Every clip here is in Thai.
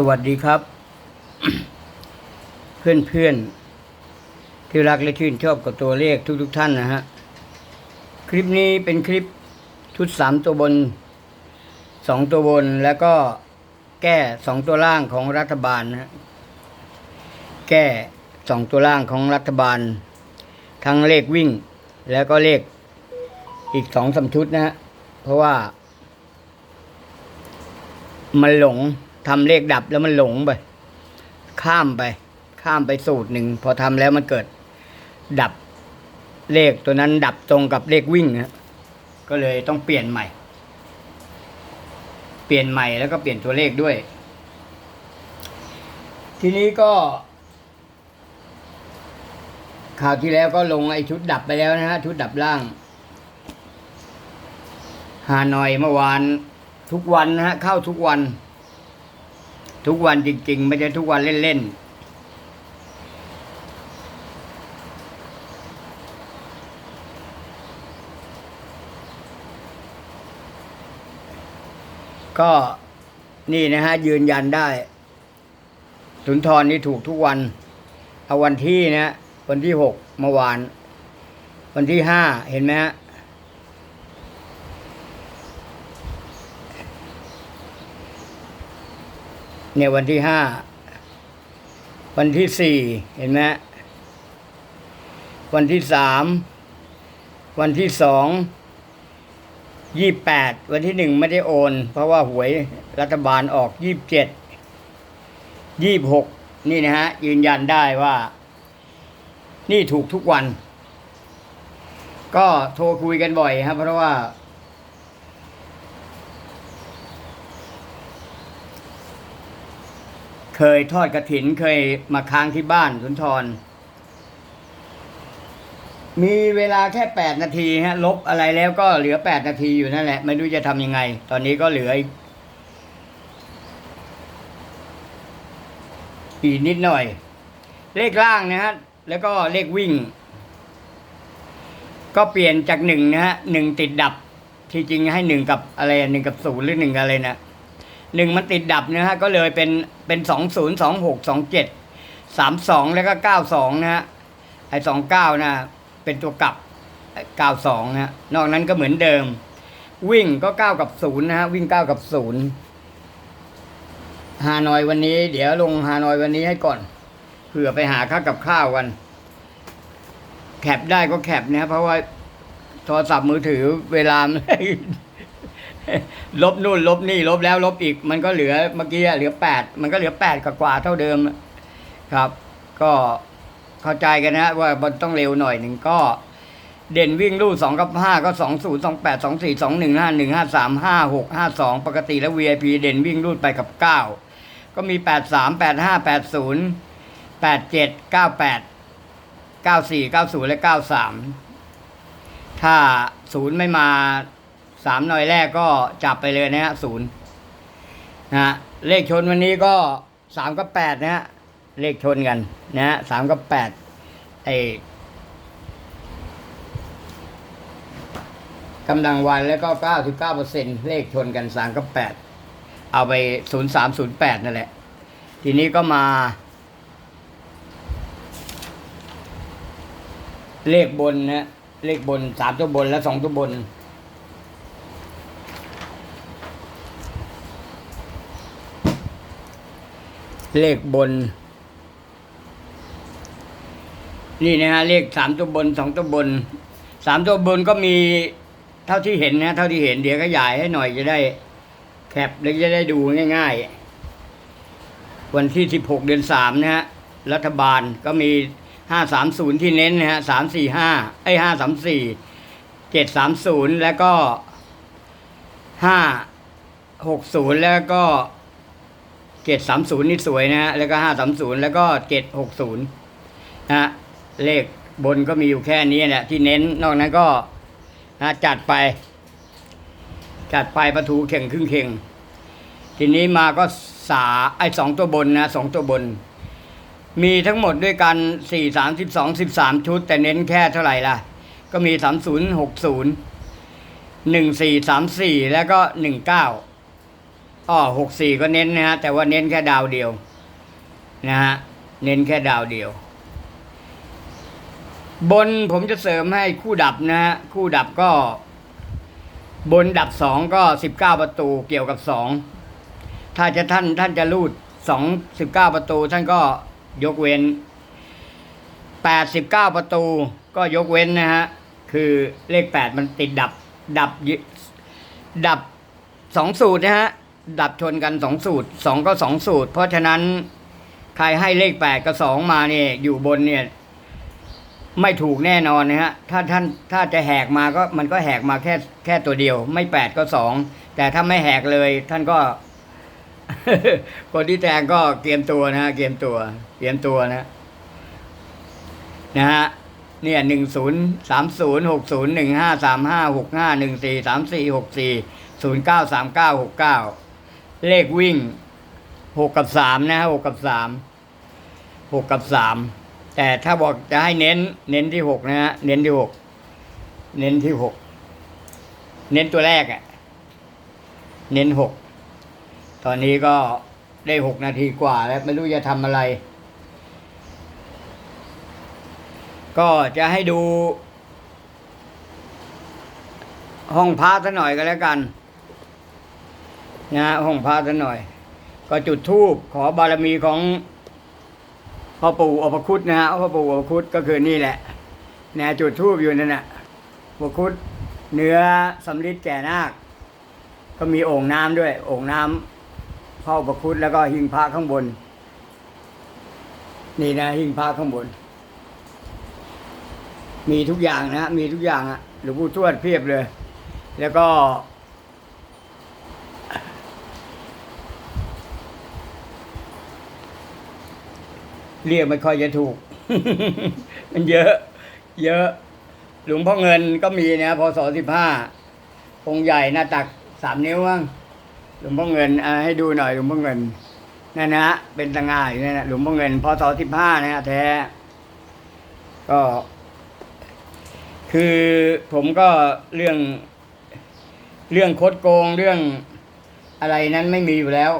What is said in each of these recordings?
สวัสดีครับ เพื่อนเพื่อนๆที่รักและชื่นชอบกับตัวเลขทุกๆทท่านนะฮะ คลิปนี้เป็นคลิปชุดสามตัวบนสองตัวบนแล้วก็แก้สองตัวล่างของรัฐบาลนะแก้สองตัวล่างของรัฐบาล ทั้งเลขวิ่ง แล้วก็เลขอีกสองสามชุดนะฮะเพราะว่า มันหลง ทำเลขดับแล้วมันหลงไป ข้ามไป ข้ามไปสูตรหนึ่งพอทำแล้วมันเกิด ดับเลขตัวนั้นดับตรงกับเลขวิ่งนะก็เลยต้องเปลี่ยนใหม่ เปลี่ยนใหม่แล้วก็เปลี่ยนตัวเลขด้วย ทีนี้ก็ข่าวที่แล้วก็ลงไอ้ชุดดับไปแล้วนะฮะชุดดับล่างฮานอยเมื่อวานทุกวันนะฮะเข้าทุกวัน ทุกวันจริง ๆ ไม่ใช่ทุกวันเล่น ๆก็นี่นะฮะยืนยันได้ สุนทรนี่ถูกทุกวันเอาวันที่นะ วันที่หกเมื่อวาน วันที่ห้าเห็นไหมฮะ เนี่ยวันที่ห้าวันที่สี่เห็นไหมวันที่สามวันที่สองยี่แปดวันที่หนึ่งไม่ได้โอน เพราะว่าหวยรัฐบาลออกยี่บเจ็ดยี่บหกนี่นะฮะ ยืนยันได้ว่า นี่ถูกทุกวัน ก็โทรคุยกันบ่อยครับเพราะว่า เคยทอดกระถินเคยมาค้างที่บ้านสุนทร มีเวลาแค่แปดนาทีฮะ ลบอะไรแล้วก็เหลือแปดนาทีอยู่นั่นแหละ ไม่รู้จะทำยังไง ตอนนี้ก็เหลืออีกอีกนิดหน่อย เลขล่างนะฮะ แล้วก็เลขวิ่ง ก็เปลี่ยนจากหนึ่งนะฮะหนึ่งติดดับ ที่จริงให้หนึ่งกับอะไรหนึ่งกับศูนย์หรือหนึ่งอะไรนะ หนึ่งมันติดดับนะฮะก็เลยเป็นเป็นสองศูนย์สองหกสองเจ็ดสามสองแล้วก็เก้าสองนะฮะไอ้สองเก้านะเป็นตัวกลับเก้าสองนะฮะนอกนั้นก็เหมือนเดิม วิ่งก็เก้ากับศูนย์นะฮะวิ่งเก้ากับศูนย์ฮานอยวันนี้ เดี๋ยวลงฮานอยวันนี้ให้ก่อนเผื่อไปหาข้าวกับข้าวกันแคปได้ก็แคปนะเพราะว่าโทรศัพท์มือถือเวลา ลบนู่นลบนี่ลบแล้วลบอีก มันก็เหลือเมื่อกี้เหลือแปดมันก็เหลือแปดกว่าเท่าเดิมครับ ก็เข้าใจกันนะว่ามันต้องเร็วหน่อยหนึ่งก็ เด่นวิ่งลู่สองกับห้าก็สองศูนย์สองแปดสองสี่สองหนึ่งห้าหนึ่งห้าสามห้าหกห้าสองปกติแล้ว VIP เด่นวิ่งลู่ไปกับเก้าก็มีแปดสามแปดห้าแปดศูนย์แปดเจ็ดเก้าแปดเก้าสี่เก้าศูนย์และเก้าสามถ้าศูนย์ไม่มา สามหน่อยแรกก็จับไปเลยนะฮะศูนย์นะฮะเลขชนวันนี้ก็สามกับแปดนะฮะเลขชนกันนะฮะสามกับแปดไอ้กำลังวันแล้วก็เก้าสิบเก้าเปอร์เซ็นเลขชนกันสามกับแปดเอาไปศูนย์สามศูนย์แปดนั่นแหละ ทีนี้ก็มา เลขบนนะเลขบนสามตัวบนและสองตัวบน เลขบน นี่นะฮะเลขสามตัวบนสองตัวบนสามตัวบนก็มีเท่าที่เห็นนะเท่าที่เห็นเดี๋ยวขยายให้หน่อยจะได้แคปแล้วจะได้ดูง่าย ๆ วันที่สิบหกเดือนสามนะฮะรัฐบาลก็มีห้าสามศูนย์ที่เน้นนะฮะสามสี่ห้าไอ้ห้าสามสี่เจ็ดสามศูนย์แล้วก็ห้าหกศูนย์แล้วก็ เจ็ดสามศูนย์นี่สวยนะฮะแล้วก็ห้าสามศูนย์แล้วก็เจ็ดหกศูนย์นะฮะเลขบนก็มีอยู่แค่นี้แหละที่เน้นนอกนั้นก็นะจัดไป จัดไปประตูเข่งครึ่งเข่ง ทีนี้มาก็สาไอ้สองตัวบนนะสองตัวบน มีทั้งหมดด้วยกันสี่สามสิบสองสิบสามชุด แต่เน้นแค่เท่าไหร่ล่ะ ก็มีสามศูนย์หกศูนย์หนึ่งสี่สามสี่แล้วก็หนึ่งเก้า อ้อหกสี่ก็เน้นนะฮะ แต่ว่าเน้นแค่ดาวเดียว นะฮะ เน้นแค่ดาวเดียว บนผมจะเสริมให้คู่ดับนะฮะ คู่ดับก็ บนดับสองก็สิบเก้าประตูเกี่ยวกับสอง ถ้าจะท่านท่านจะรูดสองสิบเก้าประตู ท่านก็ยกเว้นแปดสิบเก้าประตู ก็ยกเว้นนะฮะ คือเลขแปดมันติดดับดับยิดับสองสูตรนะฮะ ดับชนกันสองสูตรสองก็สองสูตร เพราะฉะนั้นใครให้เลขแปดกับสองมาเนี่ยอยู่บนเนี่ยไม่ถูกแน่นอนนะฮะ ถ้าท่านถ้าจะแหกมาก็มันก็แหกมาแค่แค่ตัวเดียว ไม่แปดก็สองแต่ถ้าไม่แหกเลย ท่านก็ คนที่แทงก็เตรียมตัวนะฮะเตรียมตัว เตรียมตัวนะ นะฮะเนี่ยหนึ่งศูนย์สามศูนย์หกศูนย์หนึ่งห้าสามห้าหกห้าหนึ่งสี่สามสี่หกสี่ศูนย์เก้าสามเก้าหกเก้า เลขวิ่งหกกับสามนะฮะหกกับสามหกกับสามแต่ถ้าบอกจะให้เน้น เน้นที่หกนะฮะเน้นที่หกเน้นที่หกเน้นตัวแรกอะ่ะ เน้นหกตอนนี้ก็ได้หกนาทีกว่าแล้วไม่รู้จะทำอะไร ก็จะให้ดู ห้องพระซะหน่อยก็แล้วกัน นะฮะห้องพระซะหน่อย ก็จุดธูปขอบารมีของพ่อปู่อภคุตนะฮะพ่อปู่อภคุตก็คือนี่แหละนะจุดธูปอยู่นั่นน่ะอภคุตเนื้อสำริดแก่นาค ก็มีโอ่งน้ำด้วย โอ่งน้ำพ่ออุปคุตแล้วก็หิ้งพระข้างบน นี่นะหิ้งพระข้างบน มีทุกอย่างนะมีทุกอย่างอะหลวงปู่ทวดเพียบเลย แล้วก็ เรียกไม่ค่อยจะถูก มันเยอะ เยอะ หลวงพ่อเงินก็มีนะพศสิบห้าองค์ใหญ่หน้าตักสามนิ้วมั้งหลวงพ่อเงินให้ดูหน่อยหลวงพ่อเงินนั่นนะฮะเป็นตะงาอยู่นั่นนะหลวงพ่อเงินพศสิบห้านะฮะแท้ ก็ คือผมก็เรื่อง เรื่องคดโกงเรื่องอะไรนั้นไม่มีอยู่แล้ว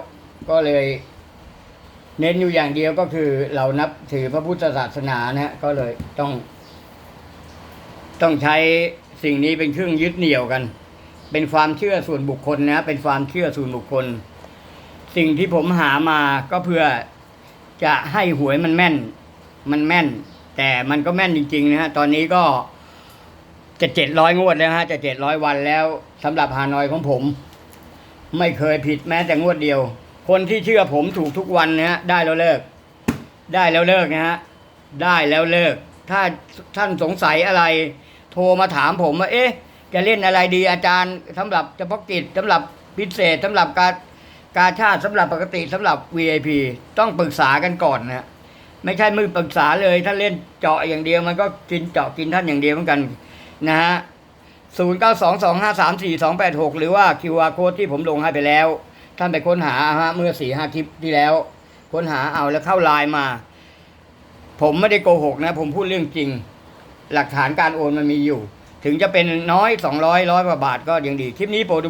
ก็เลย เน้นอยู่อย่างเดียวก็คือเรานับถือพระพุทธศาสนานะ ก็เลยต้อง ต้องใช้สิ่งนี้เป็นเครื่องยึดเหนี่ยวกัน เป็นความเชื่อส่วนบุคคลนะ เป็นความเชื่อส่วนบุคคล สิ่งที่ผมหามาก็เพื่อจะให้หวยมันแม่น มันแม่น แต่มันก็แม่นจริงๆนะฮะ ตอนนี้ก็จะเจ็ดร้อยงวดแล้วฮะ จะเจ็ดร้อยวันแล้วสำหรับฮานอยของผม ไม่เคยผิดแม้แต่งวดเดียว คนที่เชื่อผมถูกทุกวันนะฮะได้แล้วเลิก ได้แล้วเลิกนะฮะได้แล้วเลิก ถ้าท่านสงสัยอะไร โทรมาถามผมว่าเอ๊ะ จะเล่นอะไรดีอาจารย์สำหรับเฉพาะกิจสำหรับพิเศษสำหรับการกาชาติสำหรับปกติสำหรับ VIP ต้องปรึกษากันก่อนนะไม่ใช่มือปรึกษาเลย ถ้าเล่นเจาะอย่างเดียวมันก็กินเจาะกินท่านอย่างเดียวเหมือนกันนะฮะศูนย์เก้าสองสองห้าสามสี่สองแปดหกหรือว่า QR code ที่ผมลงให้ไปแล้ว ท่านไปค้นหาฮะเมื่อสี่ห้าคลิปที่แล้ว ค้นหาเอาแล้วเข้าไลน์มา ผมไม่ได้โกหกนะ ผมพูดเรื่องจริง หลักฐานการโอนมันมีอยู่ ถึงจะเป็นน้อยสองร้อยร้อยกว่าบาทก็ยังดีคลิปนี้โปรด